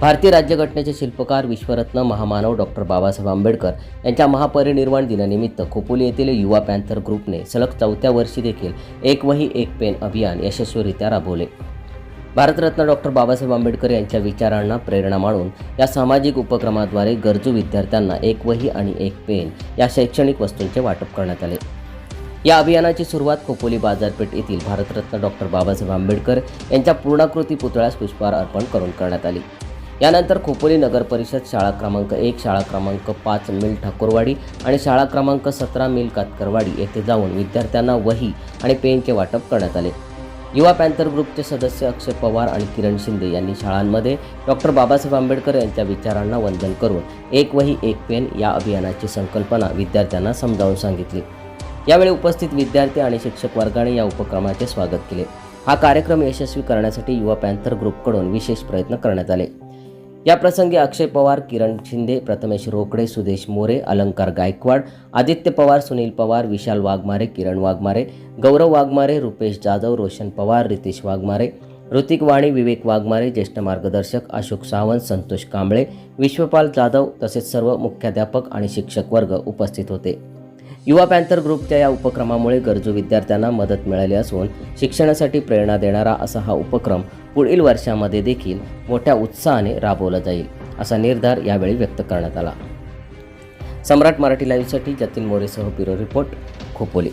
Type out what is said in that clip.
भारतीय राज्यघटनेचे शिल्पकार विश्वरत्न महामानव डॉक्टर बाबासाहेब आंबेडकर यांच्या महापरिनिर्वाण दिनानिमित्त खोपोली येथील युवा पॅन्थर ग्रुपने सलग चौथ्या वर्षी देखील एक वही एक पेन अभियान यशस्वीरित्या राबवले. भारतरत्न डॉक्टर बाबासाहेब आंबेडकर यांच्या विचारांना प्रेरणा मानून या सामाजिक उपक्रमाद्वारे गरजू विद्यार्थ्यांना एक वही आणि एक पेन या शैक्षणिक वस्तूंचे वाटप करण्यात आले. या अभियानाची सुरुवात खोपोली बाजारपेठ येथील भारतरत्न डॉक्टर बाबासाहेब आंबेडकर यांच्या पूर्णाकृती पुतळ्यास पुष्पहार अर्पण करून करण्यात आली. यानंतर खोपोली नगर परिषद शाळा क्रमांक एक शाळा क्रमांक पाच मिल ठाकूरवाडी आणि शाळा क्रमांक सतरा मिल कातकरवाडी येथे जाऊन विद्यार्थ्यांना वही आणि पेनचे वाटप करण्यात आले. युवा पॅन्थर ग्रुपचे सदस्य अक्षय पवार आणि किरण शिंदे यांनी शाळांमध्ये डॉक्टर बाबासाहेब आंबेडकर यांच्या विचारांना वंदन करून एक वही एक पेन या अभियानाची संकल्पना विद्यार्थ्यांना समजावून सांगितली. यावेळी उपस्थित विद्यार्थी आणि शिक्षक वर्गाने या उपक्रमाचे स्वागत केले. हा कार्यक्रम यशस्वी करण्यासाठी युवा पॅन्थर ग्रुपकडून विशेष प्रयत्न करण्यात आले. या प्रसंगी अक्षय पवार किरण शिंदे प्रथमेश रोकडे सुदेश मोरे अलंकार गायकवाड आदित्य पवार सुनील पवार विशाल वाघमारे किरण वाघमारे गौरव वाघमारे रुपेश जाधव रोशन पवार रितेश वाघमारे ऋतिक वाणी विवेक वाघमारे ज्येष्ठ मार्गदर्शक अशोक सावंत संतोष कांबळे विश्वपाल जाधव तसेच सर्व मुख्याध्यापक आणि शिक्षक वर्ग उपस्थित होते. युवा पॅन्थर ग्रुपच्या या उपक्रमामुळे गरजू विद्यार्थ्यांना मदत मिळाली असून शिक्षणासाठी प्रेरणा देणारा असा हा उपक्रम पुढील वर्षामध्ये देखील मोठ्या उत्साहाने राबवला जाईल असा निर्धार यावेळी व्यक्त करण्यात आला. सम्राट मराठी लाईव्हसाठी जतीन मोरेसह ब्युरो रिपोर्ट खोपोली.